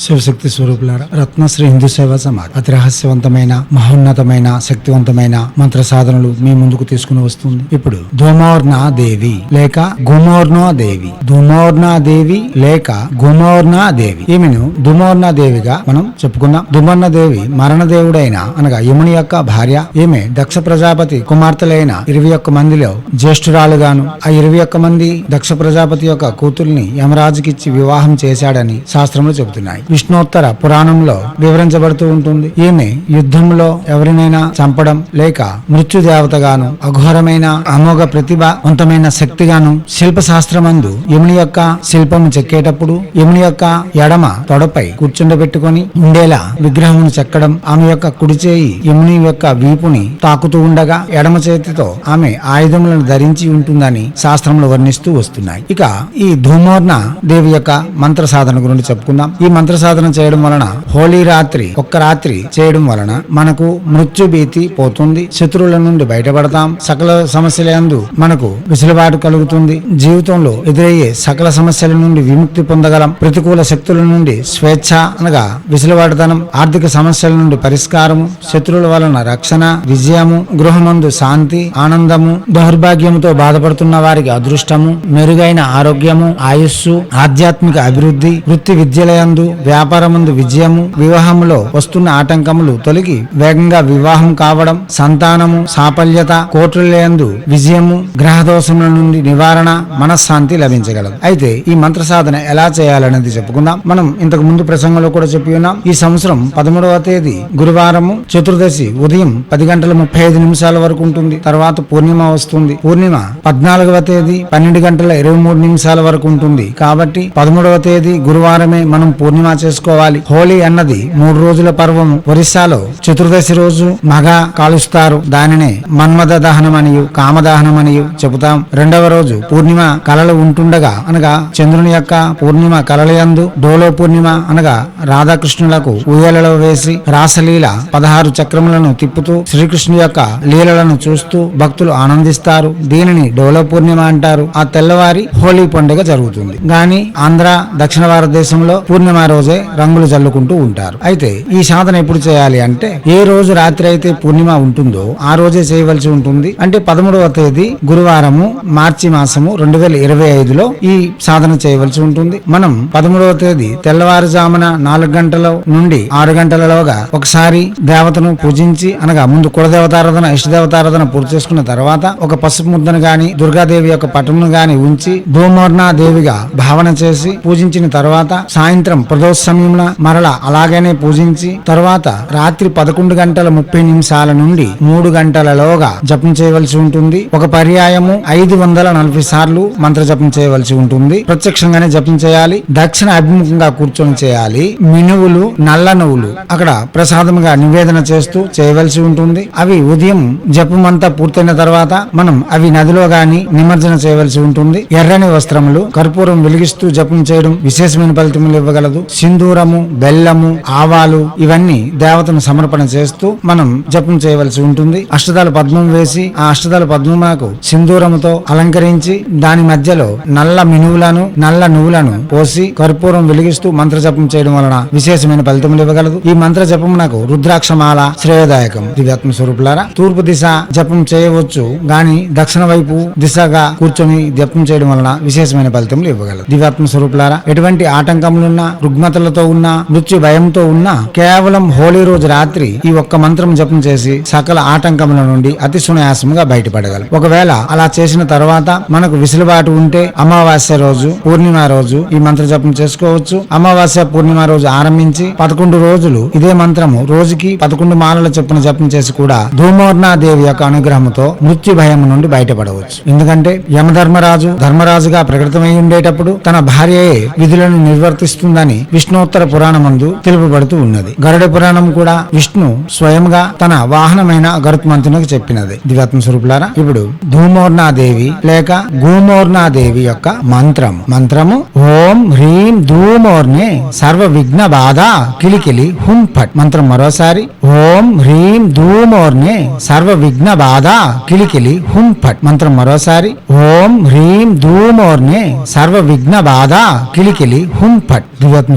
శివశక్తి స్వరూపులారా రత్నశ్రీ హిందూ సేవా సమాజ్. అతి రహస్యవంతమైన మహోన్నతమైన శక్తివంతమైన మంత్ర సాధనలు మీ ముందుకు తీసుకుని వస్తుంది. ఇప్పుడు ధూమోర్నా దేవి లేక గుమోర్నా దేవి. ధూమోర్నా దేవి లేక గుమోర్నా దేవి. ఈమెను ధుమోర్నా దేవిగా మనం చెప్పుకున్నాం దుమర్ణ దేవి మరణ దేవుడైన అనగా యముని యొక్క భార్య. ఈమె దక్ష ప్రజాపతి కుమార్తెలైన ఇరవై ఒక్క మందిలో జ్యేష్ఠురాలుగాను ఆ ఇరవై ఒక్క మంది దక్ష ప్రజాపతి యొక్క కూతుర్ని యమరాజుకిచ్చి వివాహం చేశాడని శాస్త్రములు చెబుతున్నాయి. విష్ణోత్తర పురాణంలో వివరించబడుతూ ఉంటుంది. ఈమె యుద్ధంలో ఎవరినైనా చంపడం లేక మృత్యు దేవతగాను అఘోరమైన అమోఘ ప్రతిభవంతమైన శక్తిగాను శిల్ప శాస్త్రమందు యముని యొక్క శిల్పము చెక్కేటప్పుడు యముని యొక్క ఎడమ తొడపై కూర్చుండబెట్టుకొని ఉండేలా విగ్రహమును చెక్కడం ఆమె యొక్క కుడి చేయి యముని యొక్క వీపుని తాకుతూ ఉండగా ఎడమ చేతితో ఆమె ఆయుధములను ధరించి ఉంటుందని శాస్త్రములు వర్ణిస్తూ వస్తున్నాయి. ఇక ఈ ధూమోర్ణ దేవి యొక్క మంత్ర సాధన గురించి చెప్పుకుందాం. ఈ మంత్ర సాధన చేయడం వలన హోలీ రాత్రి ఒక్క రాత్రి చేయడం వలన మనకు మృత్యు భీతి పోతుంది. శత్రువుల నుండి బయటపడతాం. సకల సమస్యల యందు మనకు విసులుబాటు కలుగుతుంది. జీవితంలో ఎదురయ్యే సకల సమస్యల నుండి విముక్తి పొందగలం ప్రతికూల శక్తుల నుండి స్వేచ్ఛ అనగా విసులుబాటుతనం ఆర్థిక సమస్యల నుండి పరిష్కారము శత్రువుల వలన రక్షణ విజయము గృహమందు శాంతి ఆనందము దౌర్భాగ్యముతో బాధపడుతున్న వారికి అదృష్టము మెరుగైన ఆరోగ్యము ఆయుస్సు ఆధ్యాత్మిక అభివృద్ధి వృత్తి విద్యలయందు వ్యాపారముందు విజయము వివాహములో వస్తున్న ఆటంకములు తొలగి వేగంగా వివాహం కావడం సంతానము సాఫల్యత కోట్రులందు విజయము గ్రహదోషముల నుండి నివారణ మనశ్శాంతి లభించగలదు. అయితే ఈ మంత్ర సాధన ఎలా చేయాలనేది చెప్పుకుందాం. మనం ఇంతకు ముందు ప్రసంగంలో కూడా చెప్పి ఉన్నాం. ఈ సంవత్సరం పదమూడవ తేదీ గురువారము చతుర్దశి ఉదయం పది గంటల ముప్పై ఐదు నిమిషాల వరకు ఉంటుంది. తర్వాత పూర్ణిమ వస్తుంది. పూర్ణిమ పద్నాలుగవ తేదీ పన్నెండు గంటల ఇరవై మూడు నిమిషాల వరకు ఉంటుంది. కాబట్టి పదమూడవ తేదీ గురువారమే మనం పూర్ణిమ చేసుకోవాలి. హోలీ అన్నది మూడు రోజుల పర్వం ఒరిస్సాలో చతుర్దశి రోజు మగ కాలుస్తారు. దానినే మన్మద దహనం అనియు కామదహనం అనియు చెబుతాం. రెండవ రోజు పూర్ణిమ కలలు ఉంటుండగా అనగా చంద్రుని యొక్క పూర్ణిమ కలలయందు డోలో పూర్ణిమ అనగా రాధాకృష్ణులకు ఊయలలో వేసి రాసలీల పదహారు చక్రములను తిప్పుతూ శ్రీకృష్ణు యొక్క లీలలను చూస్తూ భక్తులు ఆనందిస్తారు. దీనిని డోలో పూర్ణిమ అంటారు. ఆ తెల్లవారి హోలీ పండుగ జరుగుతుంది. గాని ఆంధ్ర దక్షిణ భారతదేశంలో పూర్ణిమ రోజు రంగులు చల్లుకుంటూ ఉంటారు. అయితే ఈ సాధన ఎప్పుడు చేయాలి అంటే ఏ రోజు రాత్రి అయితే పూర్ణిమ ఉంటుందో ఆ రోజే చేయవలసి ఉంటుంది. అంటే పదమూడవ తేదీ గురువారము మార్చి మాసము రెండు వేల ఇరవై ఐదులో ఈ సాధన చేయవలసి ఉంటుంది. మనం పదమూడవ తేదీ తెల్లవారుజామున నాలుగు గంటల నుండి ఆరు గంటలలోగా ఒకసారి దేవతను పూజించి అనగా ముందు కులదేవతారాధన ఇష్టదేవతారాధన పూర్తి చేసుకున్న తర్వాత ఒక పసుపు ముద్దను గాని దుర్గాదేవి యొక్క పటమును గాని ఉంచి ధూమోర్ణ దేవిగా భావన చేసి పూజించిన తర్వాత సాయంత్రం ప్రదోష సమయంలో మరల అలాగనే పూజించి తర్వాత రాత్రి పదకొండు గంటల ముప్పై నిమిషాల నుండి మూడు గంటలలోగా జపం చేయవలసి ఉంటుంది. ఒక పర్యాయము ఐదు వందల నలభై సార్లు మంత్ర జపం చేయవలసి ఉంటుంది. ప్రత్యక్షంగానే జపం చేయాలి. దక్షిణ అభిముఖంగా కూర్చొని చేయాలి. మినువులు నల్ల నువ్వులు అక్కడ ప్రసాదముగా నివేదన చేస్తూ చేయవలసి ఉంటుంది. అవి ఉదయం జపం అంతా పూర్తయిన తర్వాత మనం అవి నదిలో గాని నిమజ్జన చేయవలసి ఉంటుంది. ఎర్రని వస్త్రములు కర్పూరం వెలిగిస్తూ జపం చేయడం విశేషమైన ఫలితములు ఇవ్వగలదు. సింధూరము బెల్లము ఆవాలు ఇవన్నీ దేవతను సమర్పణ చేస్తూ మనం జపం చేయవలసి ఉంటుంది. అష్టదాల పద్మం వేసి ఆ అష్టదాల పద్మమునకు సింధూరముతో అలంకరించి దాని మధ్యలో నల్ల మినువులను నల్ల నువ్వులను పోసి కర్పూరం వెలిగిస్తూ మంత్ర జపం చేయడం వలన విశేషమైన ఫలితములు ఇవ్వగలదు. ఈ మంత్ర జపమునకు రుద్రాక్షమాల శ్రేయదాయకం. దివ్యాత్మ స్వరూపులారా తూర్పు దిశ జపం చేయవచ్చు గాని దక్షిణ వైపు దిశగా కూర్చొని జపం చేయడం వలన విశేషమైన ఫలితములు ఇవ్వగలదు. దివ్యాత్మ స్వరూపులారా ఎటువంటి ఆటంకములున్నా రుగ్మతలతో ఉన్నా మృత్యు భయంతో ఉన్నా కేవలం హోలీ రోజు రాత్రి ఈ ఒక్క మంత్రం జపం చేసి సకల ఆటంకముల నుండి అతి సునాయాసముగా బయటపడగలం. ఒకవేళ అలా చేసిన తర్వాత మనకు విసులుబాటు ఉంటే అమావాస్య రోజు పూర్ణిమ రోజు ఈ మంత్ర జపం చేసుకోవచ్చు. అమావాస్య పూర్ణిమ రోజు ఆరంభించి పదకొండు రోజులు ఇదే మంత్రము రోజుకి పదకొండు మాలల చొప్పున జపం చేసి కూడా ధూమోర్ణ దేవి యొక్క అనుగ్రహంతో మృత్యు భయం నుండి బయటపడవచ్చు. ఎందుకంటే యమధర్మరాజు ధర్మరాజుగా ప్రకటితమై ఉండేటప్పుడు తన భార్యయే విధులను నిర్వర్తిస్తుందని విష్ణోత్తర పురాణమందు తెలుపబడుతూ ఉన్నది. గరుడ పురాణం కూడా విష్ణు స్వయంగా తన వాహనమైన గరుత్మంతునికి చెప్పినది. దివాత్మ స్వరూపులారా ఇప్పుడు ధూమోర్ణాదేవి లేక గూమోర్ణాదేవి యొక్క మంత్రము. మంత్రము ఓం హ్రీం ధూమోర్ణే సర్వ విఘ్న బాధ కిలికిలి హుం ఫట్. మంత్రం మరోసారి ఓం హ్రీం ధూమోర్ణే సర్వ విఘ్న బాధ కిలికిలి హుం ఫట్. మంత్రం మరోసారి ఓం హ్రీం ధూమోర్ణే సర్వ విఘ్న బాధ కిలికిలి హుం ఫట్.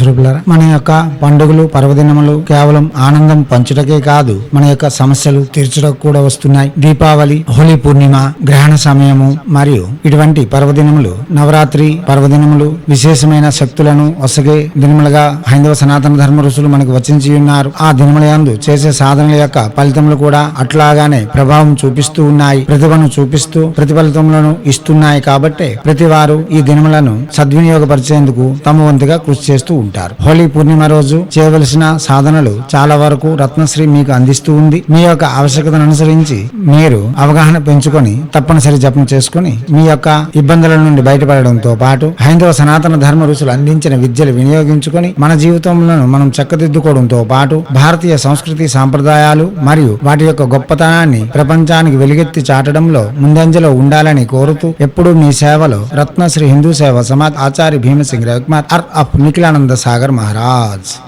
దివ్యాత్మ మన యొక్క పండుగలు పర్వదినములు కేవలం ఆనందం పంచుటకే కాదు మన యొక్క సమస్యలు తీర్చుటకు కూడా వస్తున్నాయి. దీపావళి హోలీ పూర్ణిమ గ్రహణ సమయము మరియు ఇటువంటి పర్వదినములు నవరాత్రి పర్వదినములు విశేషమైన శక్తులను ఒసగే దినములుగా హైందవ సనాతన ధర్మ ఋషులు మనకు వచించి ఉన్నారు. ఆ దినముల యందు చేసే సాధనల యొక్క ఫలితములు కూడా అట్లాగానే ప్రభావం చూపిస్తూ ఉన్నాయి. ప్రతిభను చూపిస్తూ ప్రతిఫలితములను ఇస్తున్నాయి కాబట్టి ప్రతి వారు ఈ దినములను సద్వినియోగపరిచేందుకు తమ వంతుగా కృషి చేస్తూ ఉంటారు హోలీ పూర్ణిమ రోజు చేయవలసిన సాధనలు చాలా వరకు రత్నశ్రీ మీకు అందిస్తూ ఉంది. మీ యొక్క ఆవశ్యకతను అనుసరించి మీరు అవగాహన పెంచుకొని తప్పనిసరి జపం చేసుకొని మీ యొక్క ఇబ్బందుల నుండి బయటపడడంతో పాటు హైందవ సనాతన ధర్మ ఋషులు అందించిన విద్యలు వినియోగించుకొని మన జీవితంలో మనం చక్కదిద్దుకోవడంతో పాటు భారతీయ సంస్కృతి సాంప్రదాయాలు మరియు వాటి యొక్క గొప్పతనాన్ని ప్రపంచానికి వెలుగెత్తి చాటడంలో ముందంజలో ఉండాలని కోరుతూ ఎప్పుడూ మీ సేవలో రత్నశ్రీ హిందూ సేవ సమాజ్ ఆచార్య భీమసింగ్ రవికుమార్ అర్ అప్ నిఖిలానంద सागर महाराज।